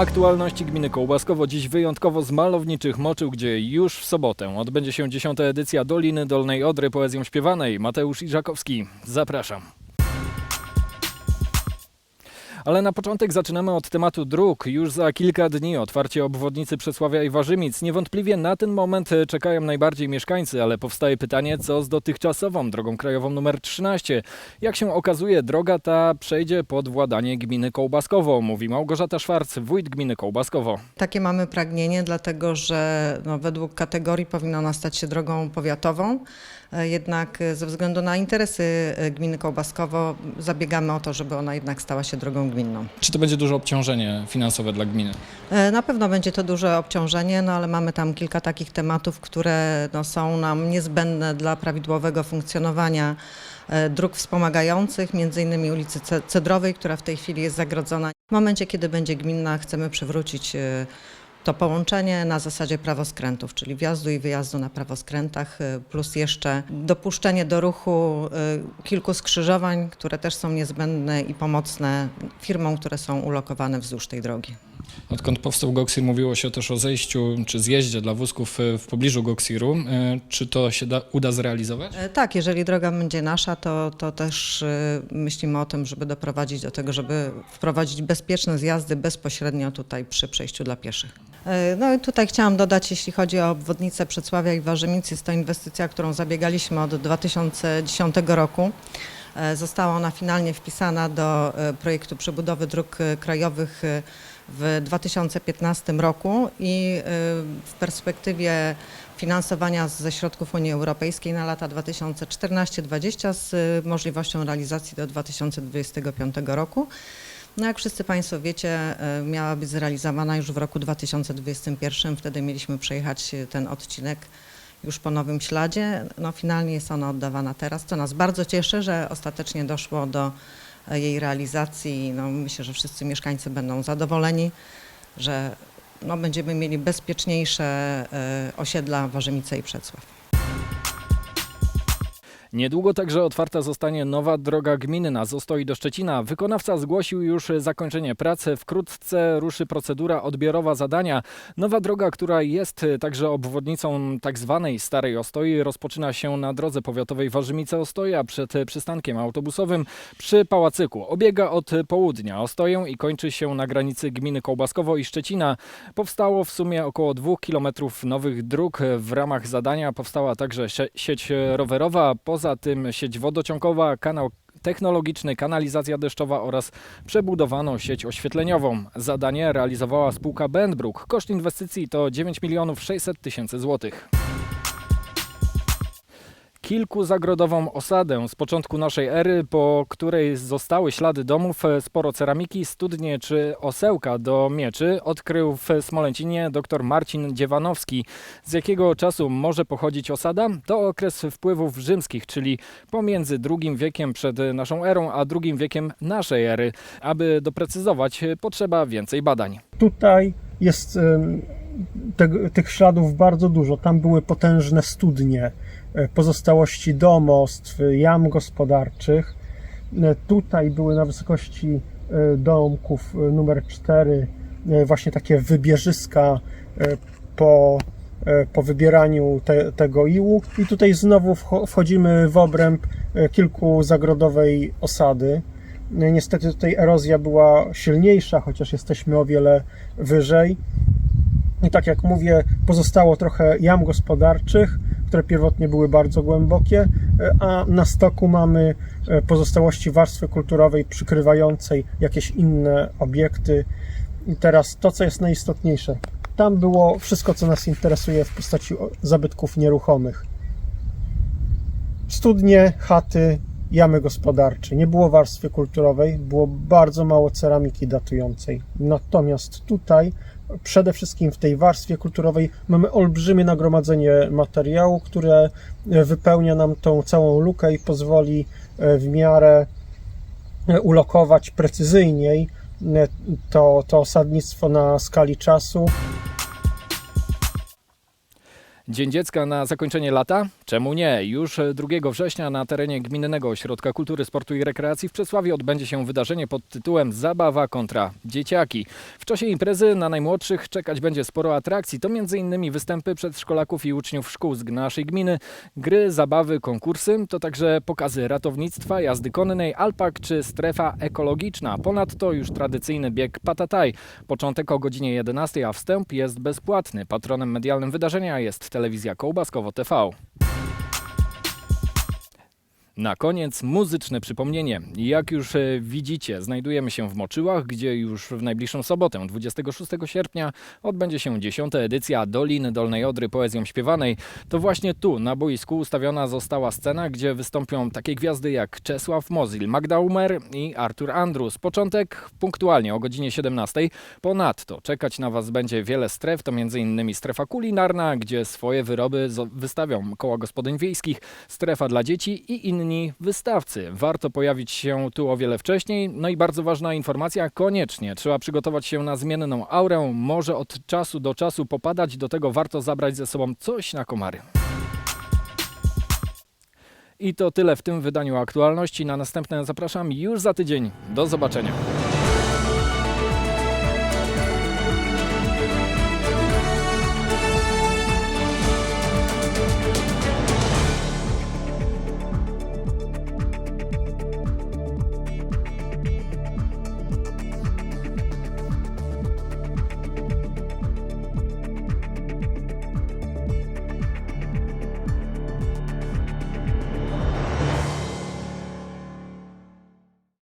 Aktualności gminy Kołbaskowo dziś wyjątkowo z malowniczych moczył, gdzie już w sobotę odbędzie się dziesiąta edycja Doliny Dolnej Odry poezją śpiewanej. Mateusz Iżakowski, zapraszam. Ale na początek zaczynamy od tematu dróg. Już za kilka dni otwarcie obwodnicy Przesławia i Warzymic. Niewątpliwie na ten moment e, czekają najbardziej mieszkańcy, ale powstaje pytanie, co z dotychczasową drogą krajową numer 13. Jak się okazuje, droga ta przejdzie pod władanie gminy Kołbaskowo, mówi Małgorzata Szwarc, wójt gminy Kołbaskowo. Takie mamy pragnienie, dlatego że no, według kategorii powinna ona stać się drogą powiatową. E, Jednak e, ze względu na interesy gminy Kołbaskowo zabiegamy o to, żeby ona jednak stała się drogą gminną. Czy to będzie duże obciążenie finansowe dla gminy? E, Na pewno będzie to duże obciążenie, no ale mamy tam kilka takich tematów, które no, są nam niezbędne dla prawidłowego funkcjonowania e, dróg wspomagających, między innymi ulicy Ce- Cedrowej, która w tej chwili jest zagrodzona. W momencie, kiedy będzie gminna, chcemy przywrócić e, to połączenie na zasadzie prawoskrętów, czyli wjazdu i wyjazdu na prawoskrętach, e, plus jeszcze dopuszczenie do ruchu e, kilku skrzyżowań, które też są niezbędne i pomocne firmom, które są ulokowane wzdłuż tej drogi. Odkąd powstał Goksir, mówiło się też o zejściu czy zjeździe dla wózków e, w pobliżu Goksiru. E, Czy to się da, uda zrealizować? E, Tak, jeżeli droga będzie nasza, to, to też myślimy o tym, żeby doprowadzić do tego, żeby wprowadzić bezpieczne zjazdy bezpośrednio tutaj przy przejściu dla pieszych. No i tutaj chciałam dodać, jeśli chodzi o obwodnicę Przedsławia i Warzymic, jest to inwestycja, którą zabiegaliśmy od 2010 roku. Została ona finalnie wpisana do projektu przebudowy dróg krajowych w 2015 roku i e, w perspektywie finansowania ze środków Unii Europejskiej na lata 2014-2020 z y, możliwością realizacji do 2025 roku. No jak wszyscy Państwo wiecie, y, miała być zrealizowana już w roku 2021. Wtedy mieliśmy przejechać y, ten odcinek już po nowym śladzie. No finalnie jest ona oddawana teraz, co nas bardzo cieszy, że ostatecznie doszło do y, jej realizacji. No myślę, że wszyscy mieszkańcy będą zadowoleni, że no, będziemy mieli bezpieczniejsze e, osiedla Warzymice i Przedsław. Niedługo także otwarta zostanie nowa droga gminna z Ostoi do Szczecina. Wykonawca zgłosił już zakończenie pracy. Wkrótce ruszy procedura odbiorowa zadania. Nowa droga, która jest także obwodnicą tak zwanej Starej Ostoi, rozpoczyna się na drodze powiatowej Warzymice-Ostoja przed przystankiem autobusowym przy Pałacyku. Obiega od południa Ostoję i kończy się na granicy gminy Kołbaskowo i Szczecina. Powstało w sumie około dwóch kilometrów nowych dróg. W ramach zadania powstała także sie- sieć rowerowa, poza tym sieć wodociągowa, kanał technologiczny, kanalizacja deszczowa oraz przebudowano sieć oświetleniową. Zadanie realizowała spółka Bendbrook. Koszt inwestycji to 9 milionów 600 tysięcy złotych. Kilkuzagrodową osadę z początku naszej ery, po której zostały ślady domów, sporo ceramiki, studnie czy osełka do mieczy, odkrył w Smolęcinie dr Marcin Dziewanowski. Z jakiego czasu może pochodzić osada? To okres wpływów rzymskich, czyli pomiędzy II wiekiem przed naszą erą, a II wiekiem naszej ery. Aby doprecyzować, potrzeba więcej badań. Tutaj jest tego- tych śladów bardzo dużo. Tam były potężne studnie, pozostałości domostw, e, jam gospodarczych. E, Tutaj były na wysokości e, domków e, numer 4 e, właśnie takie wybierzyska e, po, e, po wybieraniu te, tego iłu. I tutaj znowu wcho- wchodzimy w obręb e, kilkuzagrodowej osady. Niestety tutaj erozja była silniejsza, chociaż jesteśmy o wiele wyżej. I tak jak mówię, pozostało trochę jam gospodarczych, które pierwotnie były bardzo głębokie, e, a na stoku mamy e, pozostałości warstwy kulturowej przykrywającej jakieś inne obiekty. I teraz to, co jest najistotniejsze. Tam było wszystko, co nas interesuje w postaci zabytków nieruchomych. Studnie, chaty, jamy gospodarcze. Nie było warstwy kulturowej, było bardzo mało ceramiki datującej. Natomiast tutaj, przede wszystkim w tej warstwie kulturowej, mamy olbrzymie nagromadzenie materiału, które e, wypełnia nam tą całą lukę i pozwoli e, w miarę e, ulokować precyzyjniej to, to osadnictwo na skali czasu. Dzień Dziecka na zakończenie lata? Czemu nie? Już 2 września na terenie Gminnego Ośrodka Kultury, Sportu i Rekreacji w Przesławiu odbędzie się wydarzenie pod tytułem Zabawa kontra dzieciaki. W czasie imprezy na najmłodszych czekać będzie sporo atrakcji. To m.in. występy przedszkolaków i uczniów szkół z naszej gminy, gry, zabawy, konkursy, to także pokazy ratownictwa, jazdy konnej, alpak czy strefa ekologiczna. Ponadto już tradycyjny bieg patataj. Początek o godzinie 11, a wstęp jest bezpłatny. Patronem medialnym wydarzenia jest telewizja Kołbaskowo TV. Na koniec muzyczne przypomnienie. Jak już e, widzicie, znajdujemy się w Moczyłach, gdzie już w najbliższą sobotę, 26 sierpnia, odbędzie się 10. edycja Doliny Dolnej Odry poezją śpiewanej. To właśnie tu, na boisku, ustawiona została scena, gdzie wystąpią takie gwiazdy jak Czesław Mozil, Magda Umer i Artur Andrus. Początek punktualnie o godzinie 17. Ponadto czekać na Was będzie wiele stref, to m.in. strefa kulinarna, gdzie swoje wyroby wystawią koła gospodyń wiejskich, strefa dla dzieci i wystawcy. Warto pojawić się tu o wiele wcześniej. No i bardzo ważna informacja, koniecznie trzeba przygotować się na zmienną aurę. Może od czasu do czasu popadać, do tego warto zabrać ze sobą coś na komary. I to tyle w tym wydaniu aktualności. Na następne zapraszam już za tydzień. Do zobaczenia.